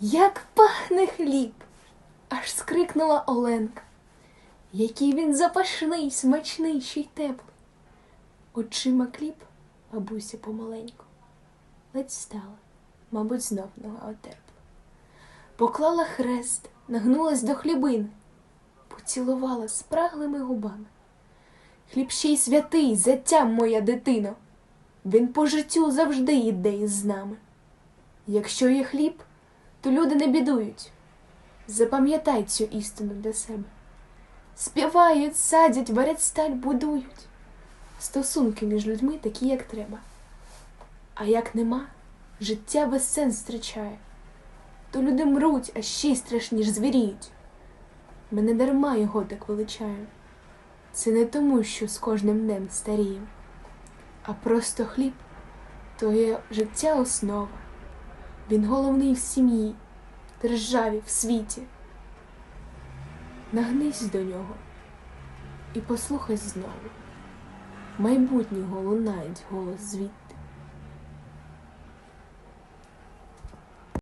Як пахне хліб, аж скрикнула Оленка. Який він запашний, смачний, ще й теплий. Очима кліп бабуся помаленьку. Ледь стала, мабуть, знов нога отерпла. Поклала хрест, нагнулась до хлібини, поцілувала спраглими губами. Хліб ще й святий, затям моя дитино. Він по життю завжди йде із нами. Якщо є хліб, то люди не бідують. Запам'ятай цю істину для себе. Співають, садять, варять сталь, будують. Стосунки між людьми такі, як треба. А як нема, життя без сенс втрачає. То люди мруть, а ще й страшніш звіріють. Мене дарма його так величаю. Це не тому, що з кожним днем старієм, а просто хліб то є життя основа. Він головний в сім'ї, державі, в світі. Нагнись до нього і послухай знову. Майбутнього лунають голос звідти.